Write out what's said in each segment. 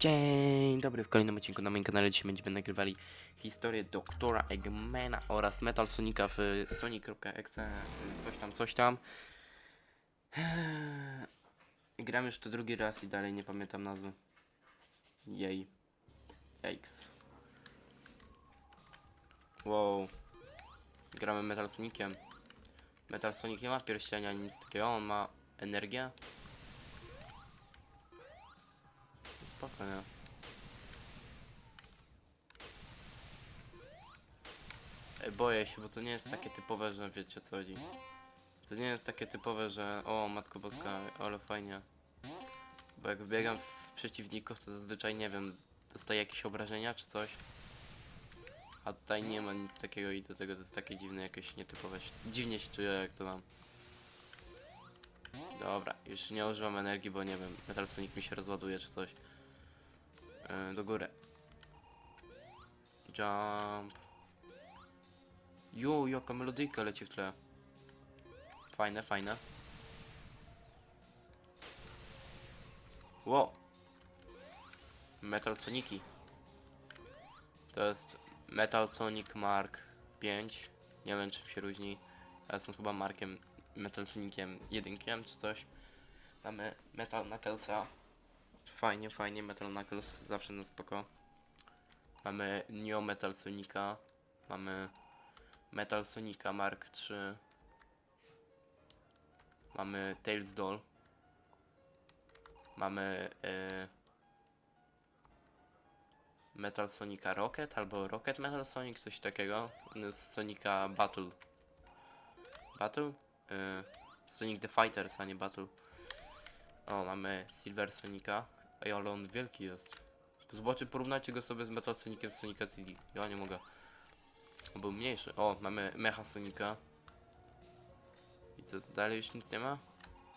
Dzień dobry, w kolejnym odcinku na moim kanale dzisiaj będziemy nagrywali historię doktora Eggmana oraz Metal Sonika w sonic.exe coś tam, coś tam. Gram już to drugi raz i dalej nie pamiętam nazwy. Jej. Yikes. Wow. Gramy Metal Soniciem. Metal Sonic nie ma pierścienia nic takiego, on ma energię. Spoko, nie? Ej, boję się, bo to nie jest takie typowe, że wiecie co chodzi. To nie jest takie typowe, że o Matko Boska, ale fajnie. Bo jak wbiegam w przeciwników, to zazwyczaj nie wiem, dostaję jakieś obrażenia czy coś. A tutaj nie ma nic takiego i do tego to jest takie dziwne, jakieś nietypowe. Dziwnie się czuję jak to mam. Dobra, już nie używam energii, bo nie wiem, Metal Sonic mi się rozładuje czy coś. E, do góry. Jump. Jo, jaka melodyjka leci w tle. Fajne, fajne. Wow. Metal Soniki. To jest Metal Sonic Mark 5. Nie wiem czym się różni. Ja jestem chyba Markiem Metal Soniciem 1 czy coś. Mamy Metal Knucklesa. Fajnie, fajnie, Metal Knuckles zawsze na spoko. Mamy Neo Metal Sonika. Mamy Metal Sonika Mark 3. Mamy Tails Doll. Mamy y, Metal Sonika Rocket albo Rocket Metal Sonic, coś takiego. Z Sonika Battle. Battle? Y, Sonic the Fighters, a nie Battle. O, mamy Silver Sonika. Ej, ale on wielki jest. Zobaczcie, porównajcie go sobie z Metal Soniciem z Sonika CD. Ja nie mogę. On był mniejszy. O, mamy Mecha Sonika. I co, dalej już nic nie ma?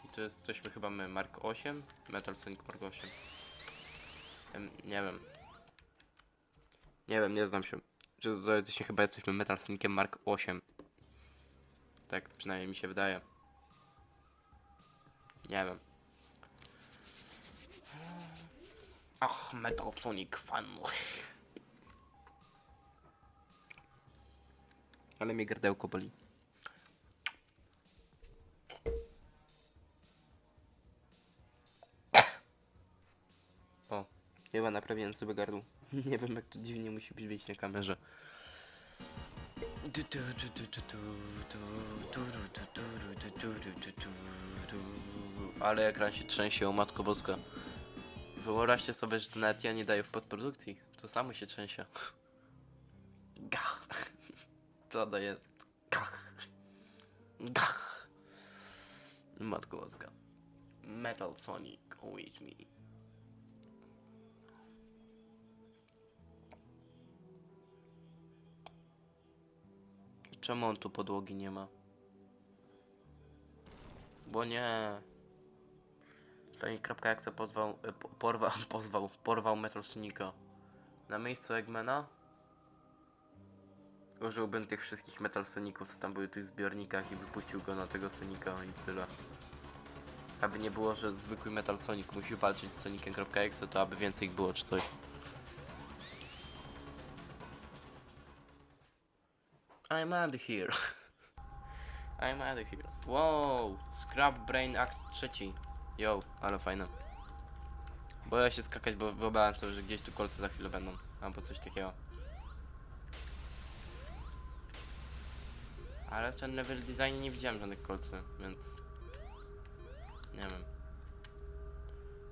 I to jest, tośmy chyba my Mark 8? Metal Sonic Mark 8. Em, nie wiem. Nie wiem, nie znam się. Czy teoretycznie chyba jesteśmy Metal Soniciem Mark 8. Tak przynajmniej mi się wydaje. Nie wiem. Ach, Metal Sonic fan. Ale mnie gardełko boli. O, chyba naprawiłem sobie gardło. Nie wiem jak to dziwnie musi być wyjść na kamerze. Ale ekran się trzęsie, o matko boska. Wyobraźcie sobie, że to nawet ja nie daję w podprodukcji. To samo się trzęsie. Gach. To daje. Gach. Gach. Matko boska. Metal Sonic, with me. Czemu on tu podłogi nie ma? Bo nie. Sonic.exe pozwał, e, po- porwał, pozwał, porwał Metal Sonika. Na miejscu Eggmana użyłbym tych wszystkich Metal Soników, co tam były w tych zbiornikach i wypuścił go na tego Sonika i tyle. Aby nie było, że zwykły Metal Sonic musi walczyć z Sonicem.exe, to aby więcej ich było czy coś. I'm out of here. I'm out of here. Wow, Scrap Brain Act trzeci. Yo, ale fajne. Boję się skakać, bo wyobrażam sobie, że gdzieś tu kolce za chwilę będą. Albo coś takiego. Ale w ten level design nie widziałem żadnych kolcy, więc... Nie wiem.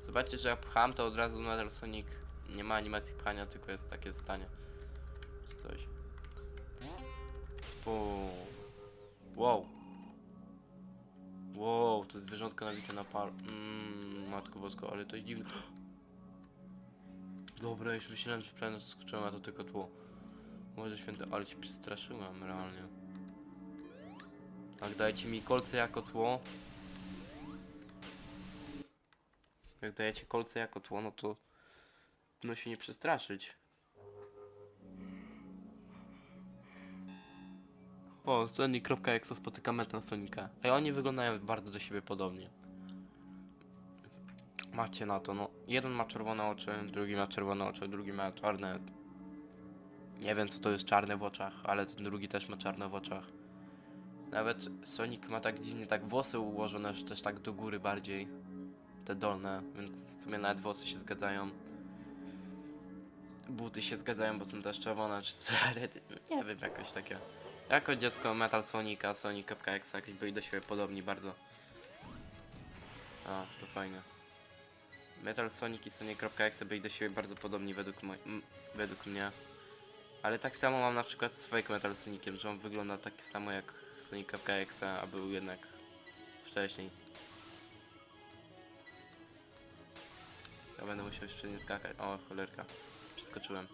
Zobaczcie, że jak pcham, to od razu Metal Sonic nie ma animacji pchania, tylko jest takie stanie. Czy coś. Fu. Wow. Wow, to zwierzątko nabite na par... Mmm, matko bosko, ale to jest dziwne. Dobra, już myślałem, że prawie skoczyłem, a to tylko tło. Może święty, ale ci przestraszyłem realnie. Tak, dajcie mi kolce jako tło. Jak dajecie kolce jako tło, no to... No się nie przestraszyć. O, Sonic.exe spotyka Metal Sonika. A oni wyglądają bardzo do siebie podobnie. Macie na to, no. Jeden ma czerwone oczy, drugi ma czerwone oczy, drugi ma czarne. Nie wiem co to jest czarne w oczach, ale ten drugi też ma czarne w oczach. Nawet Sonic ma tak dziwnie, tak włosy ułożone, że też tak do góry bardziej. Te dolne, więc w sumie nawet włosy się zgadzają. Buty się zgadzają, bo są też czerwone, czy co, ale nie wiem, jakoś takie. Jako dziecko Metal Sonica, Sonic X jakieś byli do siebie podobni bardzo. A, to fajne. Metal Sonic i Sonic.exe byli do siebie bardzo podobni według, według mnie. Ale tak samo mam na przykład z Fake Metal Soniciem, że on wygląda tak samo jak Sonic.exe, a był jednak wcześniej. Ja będę musiał jeszcze nie skakać. O, cholerka. Przeskoczyłem.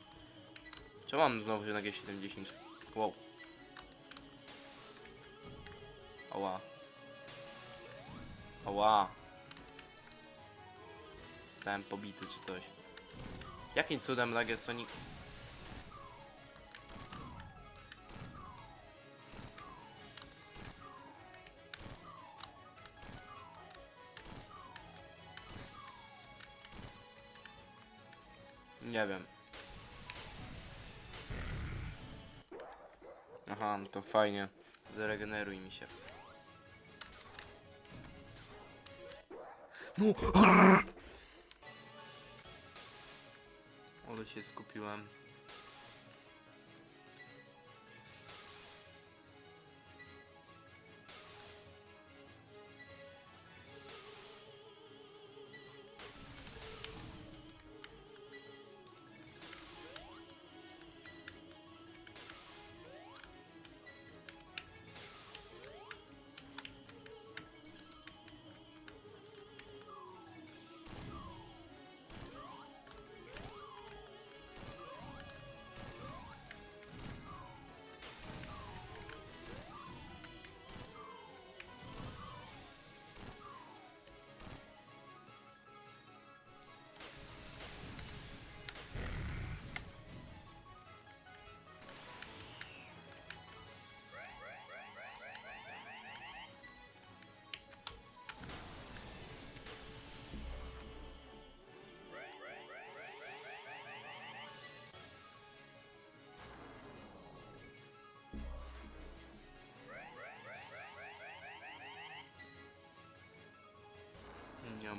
Czemu mam znowu na G70? Wow. Ała. Ała. Zostałem pobity czy coś. Jakim cudem Lagie Sonic... Nie wiem. Aha, no to fajnie. Zregeneruj mi się. No! Ale się skupiłem.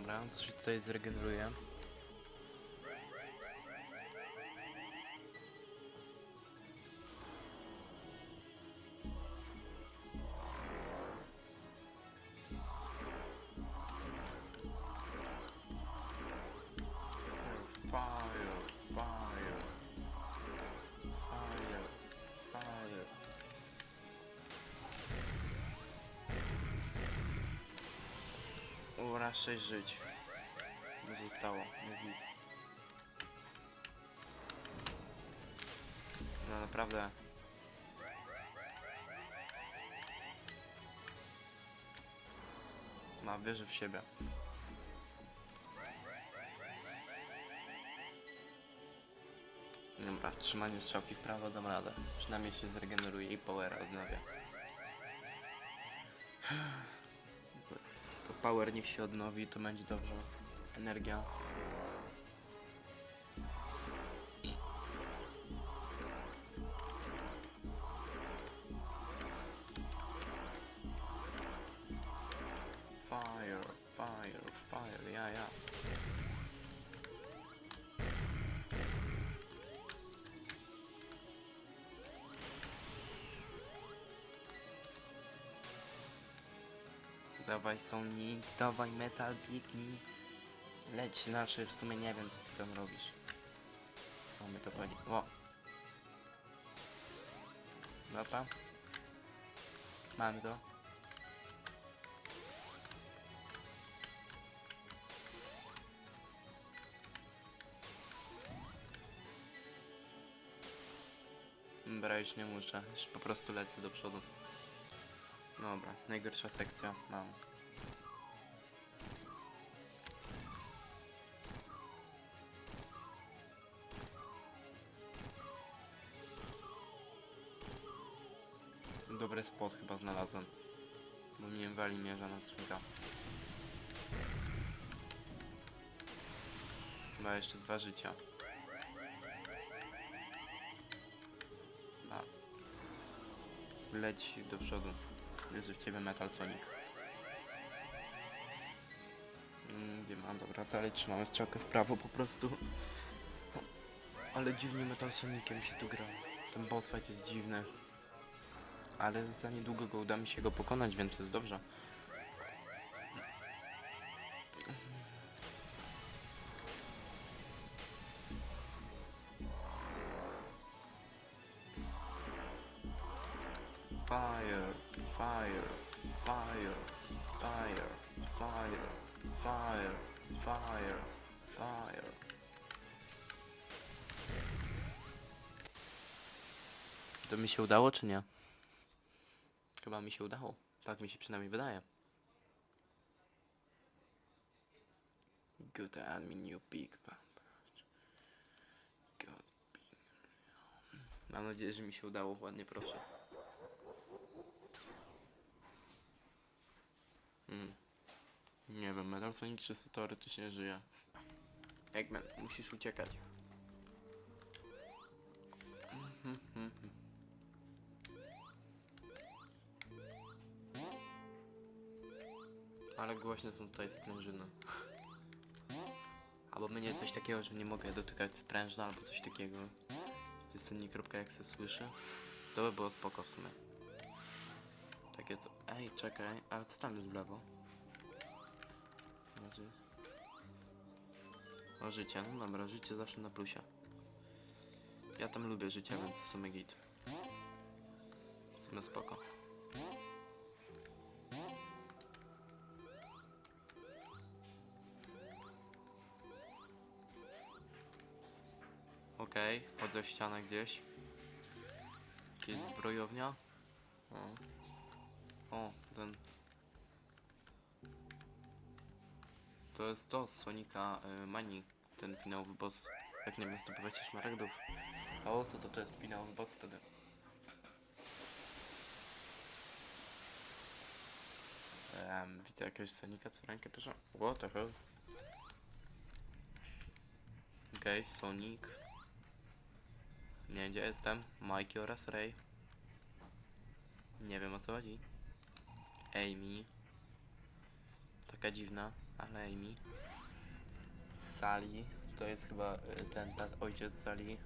Dobra, co się tutaj zregeneruje? Ura, 6 żyć. Nie zostało, git. No naprawdę. Ma wierzy w siebie. Dobra, trzymanie strzałki w prawo dam radę. Przynajmniej się zregeneruje i power odnawia. Power niech się odnowi, to będzie dobrze. Energia. Dawaj Sonic, dawaj Metal, biegnij. Leć, znaczy w sumie nie wiem co ty tam robisz. Mamy to chodzi. O! Dobra. Mamy to. Dobra, już nie muszę. Już po prostu lecę do przodu. Dobra, najgorsza sekcja. Mam. Dobry spot chyba znalazłem. Bo mnie wali mierza na swinga. Ma jeszcze dwa życia. A. Leć do przodu. Wierzę w ciebie Metal Sonic. Mm, Nie ma, dobra, dalej trzymamy strzałkę w prawo po prostu. Ale dziwnie Metal Soniciem się tu gra. Ten boss fight jest dziwny. Ale za niedługo go uda mi się go pokonać, więc jest dobrze. Fire, fire, fire, fire. To mi się udało, czy nie? Chyba mi się udało. Tak mi się przynajmniej wydaje. Good admin, new big God, Mam nadzieję, że mi się udało. Ładnie proszę. Mm. Nie wiem, Metal Sonic czysto teoretycznie żyje. Eggman, musisz uciekać. Ale głośne są tutaj sprężyny. Albo będzie coś takiego, że nie mogę dotykać sprężna albo coś takiego. To jest cennik kropka jak se słyszy. To by było spoko w sumie. Takie co... Ej, czekaj, a co tam jest w lewo? Znaczy... O życie, no dobra, życie zawsze na plusie. Ja tam lubię życie, więc w sumie git. W sumie spoko. Okej, wchodzę w ścianę gdzieś. Jakieś zbrojownia. O. O, ten. To jest to Sonika y, Mani, ten finałowy boss. Jak nie wiem, zdobywacie szmaragdów. A o co to, to jest finałowy boss wtedy. Um, widzę jakiegoś Sonika, co rękę bierze. What the hell? Okej, okay, Sonic. Nie wiem gdzie jestem. Mikey oraz Ray. Nie wiem o co chodzi. Amy. Taka dziwna, ale Amy. Sally. To jest chyba y, ten tat, ojciec Sally. Y,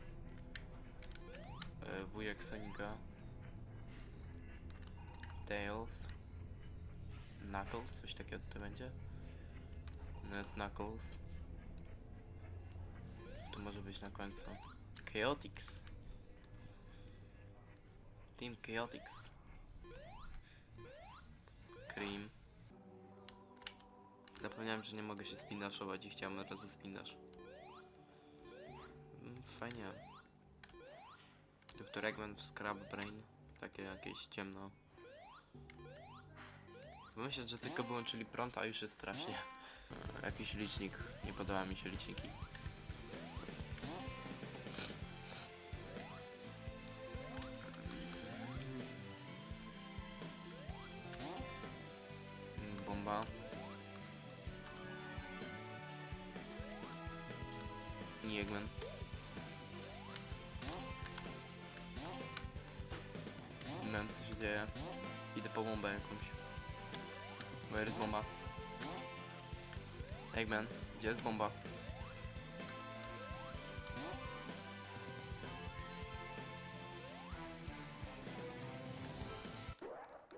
Wujek Sonika. Tails. Knuckles, coś takiego to będzie. No jest Knuckles. Tu może być na końcu. Chaotix. Team Chaotix. Cream. Zapomniałem, że nie mogę się spinaszować i chciałem razy spinasz. Mm, Fajnie. Dr. Eggman w Scrap Brain. Takie jakieś ciemno. Myślę, że tylko wyłączyli prąd, a już jest strasznie. E, Jakiś licznik. Nie podoba mi się liczniki. Where is bomba? Eggman, gdzie jest bomba?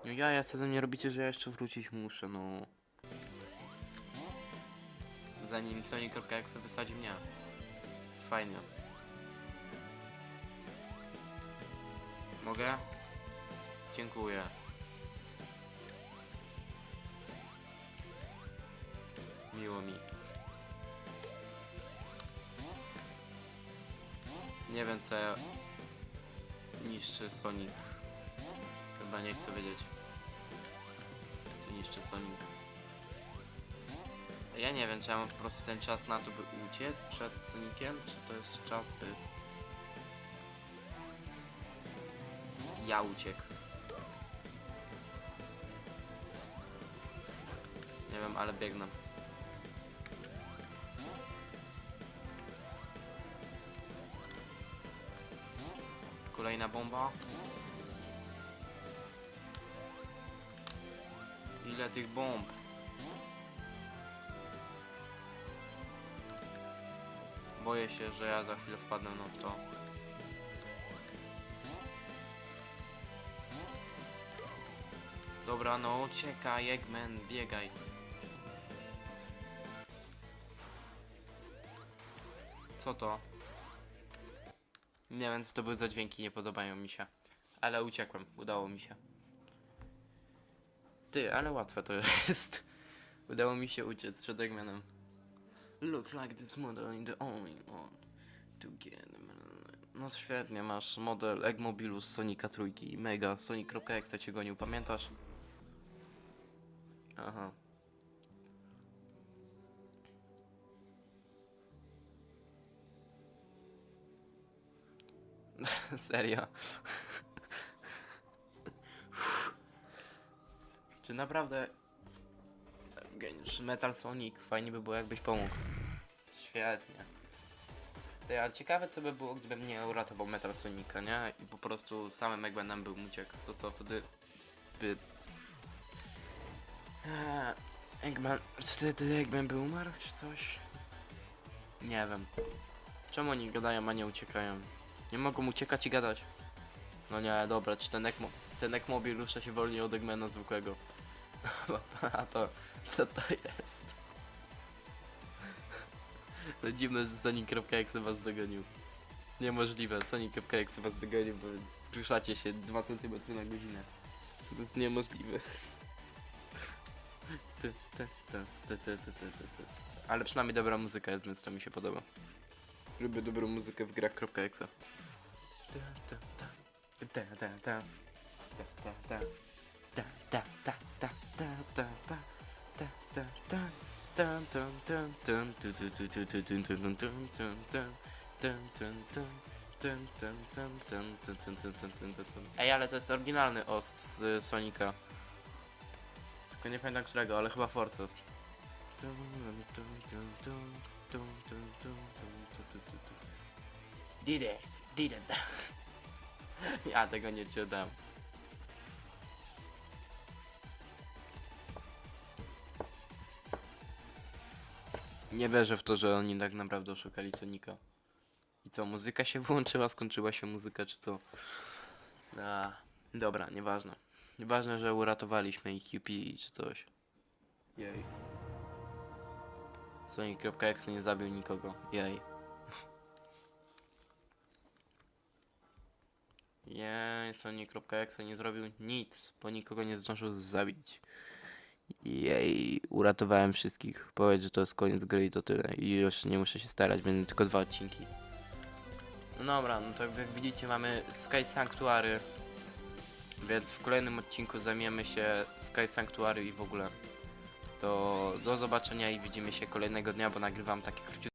No ja, ja chcę ze mnie robicie, że ja jeszcze wrócić muszę, no. Zanim Sony.exe wysadzi mnie. Fajnie. Mogę? Dziękuję. Miło mi. Nie wiem co ja niszczy Sonic. Chyba nie chcę wiedzieć. Co niszczy Sonic. Ja nie wiem, czy ja mam po prostu ten czas na to, by uciec przed Soniciem, czy to jeszcze czas, by... Ja uciekł. Nie wiem, ale biegnę. Kolejna bomba. Ile tych bomb? Boję się, że ja za chwilę wpadnę no w to. Dobra, no uciekaj, Eggman, biegaj. Co to? Nie wiem, co to były za dźwięki, nie podobają mi się. Ale uciekłem, udało mi się. Ty, ale łatwe to jest. Udało mi się uciec przed Eggmanem. Look like this model in the only one to get No świetnie, masz model Eggmobilu z Sonika trójki. Mega, Sonic.exe cię gonił, pamiętasz? Aha. Serio. Czy naprawdę geniusz Metal Sonic fajnie by było jakbyś pomógł. Świetnie. Ty, a ciekawe co by było gdybym nie uratował Metal Sonika, nie? I po prostu samym Eggmanem bym uciekł. To co wtedy by... Eee, Eggman... Czy wtedy Eggman by umarł czy coś? Nie wiem. Czemu oni gadają, a nie uciekają? Nie mogą uciekać i gadać. No nie, dobra, czy ten, ekmo, ten Ekmobil rusza się wolniej od Eggmana zwykłego. A to, co to jest? To dziwne, że Sonic Kropkajek was dogonił. Niemożliwe, Sonic Kropkajek was dogonił, bo ruszacie się 2 cm na godzinę. To jest niemożliwe. Ale przynajmniej dobra muzyka jest, więc to mi się podoba. Lubię dobrą muzykę w grach.exe. Ej, ale to jest oryginalny ost z Sonika. Tylko nie pamiętam którego, ale chyba Fortos. Did it did it. Ja tego nie czytam. Nie wierzę w to, że oni tak naprawdę oszukali Sonika. I co, muzyka się wyłączyła, skończyła się muzyka, czy co? A, dobra, nieważne. Nieważne, że uratowaliśmy ich UP czy coś. Jej. Sonic.exe nie zabił nikogo. Jej. Jej, Sonic.exe nie zrobił nic, bo nikogo nie zdążył zabić. Jej, uratowałem wszystkich. Powiedz, że to jest koniec gry i to tyle. I już nie muszę się starać, będą tylko dwa odcinki. No dobra, no to jak widzicie mamy Sky Sanctuary. Więc w kolejnym odcinku zajmiemy się Sky Sanctuary i w ogóle. To do zobaczenia i widzimy się kolejnego dnia, bo nagrywam takie króciutkie